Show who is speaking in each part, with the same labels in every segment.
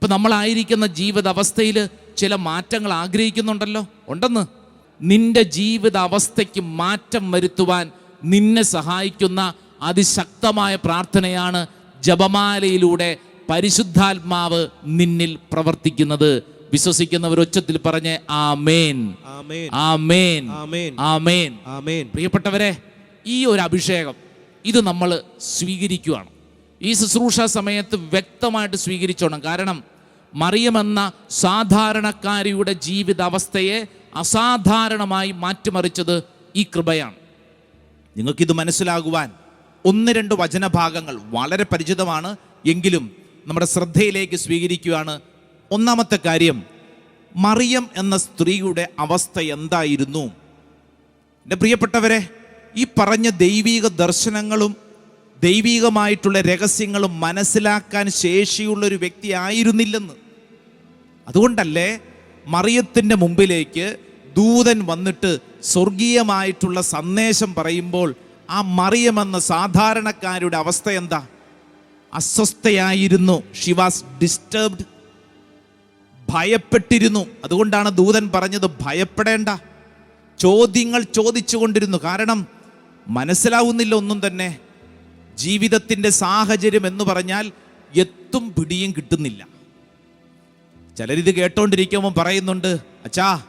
Speaker 1: ഇപ്പം നമ്മളായിരിക്കുന്ന ജീവിതാവസ്ഥയിൽ ചില മാറ്റങ്ങൾ ആഗ്രഹിക്കുന്നുണ്ടല്ലോ? ഉണ്ടെന്ന്? നിന്റെ ജീവിത അവസ്ഥയ്ക്ക് മാറ്റം വരുത്തുവാൻ നിന്നെ സഹായിക്കുന്ന അതിശക്തമായ പ്രാർത്ഥനയാണ് ജപമാലയിലൂടെ പരിശുദ്ധാത്മാവ് നിന്നിൽ പ്രവർത്തിക്കുന്നത്. വിശ്വസിക്കുന്നവർ ഒച്ചത്തിൽ പറഞ്ഞ് ആമേൻ.
Speaker 2: ആമേൻ.
Speaker 1: ആമേൻ. പ്രിയപ്പെട്ടവരെ ഈ ഒരു അഭിഷേകം ഇത് നമ്മൾ സ്വീകരിക്കുകയാണ് ഈ ശുശ്രൂഷ സമയത്ത് വ്യക്തമായിട്ട് സ്വീകരിച്ചോണം. കാരണം മറിയമെന്ന സാധാരണക്കാരിയുടെ ജീവിതാവസ്ഥയെ അസാധാരണമായി മാറ്റിമറിച്ചത് ഈ കൃപയാണ്. നിങ്ങൾക്കിത് മനസ്സിലാകുവാൻ ഒന്ന് രണ്ട് വചനഭാഗങ്ങൾ വളരെ പരിചിതമാണ്. എങ്കിലും നമ്മുടെ ശ്രദ്ധയിലേക്ക് സ്വീകരിക്കുകയാണ്. ഒന്നാമത്തെ കാര്യം മറിയം എന്ന സ്ത്രീയുടെ അവസ്ഥ എന്തായിരുന്നു? എന്റെ പ്രിയപ്പെട്ടവരെ ഈ പറഞ്ഞ ദൈവീക ദർശനങ്ങളും ദൈവീകമായിട്ടുള്ള രഹസ്യങ്ങൾ മനസ്സിലാക്കാൻ ശേഷിയുള്ള ഒരു വ്യക്തി ആയിരുന്നില്ലെന്ന് അതുകൊണ്ടല്ലേ മറിയത്തിന്റെ മുമ്പിലേക്ക് ദൂതൻ വന്നിട്ട് സ്വർഗീയമായിട്ടുള്ള സന്ദേശം പറയുമ്പോൾ ആ മറിയമെന്ന സാധാരണക്കാരുടെ അവസ്ഥ എന്താ? അസ്വസ്ഥയായിരുന്നു. ഷി വാസ് ഡിസ്റ്റർബ്ഡ് ഭയപ്പെട്ടിരുന്നു. അതുകൊണ്ടാണ് ദൂതൻ പറഞ്ഞത് ഭയപ്പെടേണ്ട. ചോദ്യങ്ങൾ ചോദിച്ചുകൊണ്ടിരുന്നു. കാരണം മനസ്സിലാവുന്നില്ല ഒന്നും തന്നെ. ജീവിതത്തിന്റെ സാഹചര്യം എന്ന് പറഞ്ഞാൽ എത്തും പിടിയും കിട്ടുന്നില്ല. ചിലരിത് കേട്ടോണ്ടിരിക്കുമ്പോൾ പറയുന്നുണ്ട് അച്ഛാ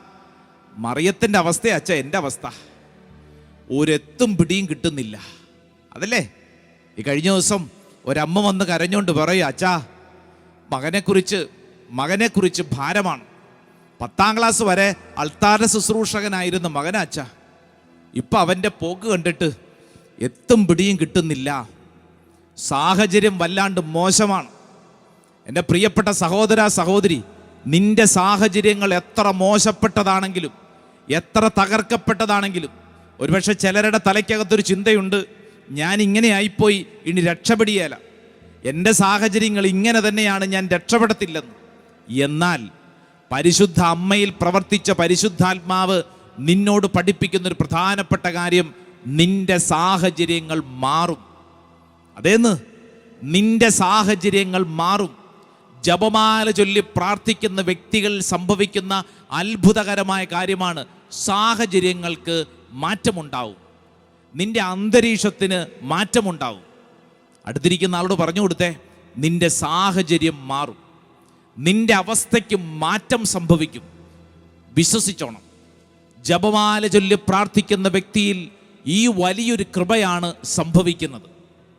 Speaker 1: മറിയത്തിന്റെ അവസ്ഥ അച്ഛ എന്റെ അവസ്ഥ. ഒരെത്തും പിടിയും കിട്ടുന്നില്ല. അതല്ലേ? ഈ കഴിഞ്ഞ ദിവസം ഒരമ്മ വന്ന് കരഞ്ഞുകൊണ്ട് പറയും അച്ഛാ മകനെക്കുറിച്ച് മകനെക്കുറിച്ച് ഭാരമാണ്. പത്താം ക്ലാസ് വരെ അൾത്താര ശുശ്രൂഷകനായിരുന്ന മകനാച്ച ഇപ്പം അവന്റെ പോക്ക് കണ്ടിട്ട് എത്തും പിടിയും കിട്ടുന്നില്ല. സാഹചര്യം വല്ലാണ്ട് മോശമാണ്. എന്റെ പ്രിയപ്പെട്ട സഹോദര സഹോദരി നിന്റെ സാഹചര്യങ്ങൾ എത്ര മോശപ്പെട്ടതാണെങ്കിലും എത്ര തകർക്കപ്പെട്ടതാണെങ്കിലും ഒരുപക്ഷെ ചിലരുടെ തലയ്ക്കകത്തൊരു ചിന്തയുണ്ട് ഞാൻ ഇങ്ങനെ ആയിപ്പോയി ഇനി രക്ഷപ്പെടിയേല എന്റെ സാഹചര്യങ്ങൾ ഇങ്ങനെ തന്നെയാണ് ഞാൻ രക്ഷപ്പെടത്തില്ലെന്ന് എന്നാൽ പരിശുദ്ധ അമ്മയിൽ പ്രവർത്തിച്ച പരിശുദ്ധാത്മാവ് നിന്നോട് പഠിപ്പിക്കുന്ന ഒരു പ്രധാനപ്പെട്ട കാര്യം നിന്റെ സാഹചര്യങ്ങൾ മാറും. അതേന്ന്? നിന്റെ സാഹചര്യങ്ങൾ മാറും. ജപമാല ചൊല്ലി പ്രാർത്ഥിക്കുന്ന വ്യക്തികൾ സംഭവിക്കുന്ന അത്ഭുതകരമായ കാര്യമാണ് സാഹചര്യങ്ങൾക്ക് മാറ്റമുണ്ടാവും. നിന്റെ അന്തരീക്ഷത്തിന് മാറ്റമുണ്ടാവും. അടുത്തിരിക്കുന്ന ആളോട് പറഞ്ഞു കൊടുത്തേ നിന്റെ സാഹചര്യം മാറും. നിന്റെ അവസ്ഥയ്ക്ക് മാറ്റം സംഭവിക്കും. വിശ്വസിച്ചോണം. ജപമാല ചൊല്ലി പ്രാർത്ഥിക്കുന്ന വ്യക്തിയിൽ ഈ വലിയൊരു കൃപയാണ് സംഭവിക്കുന്നത്.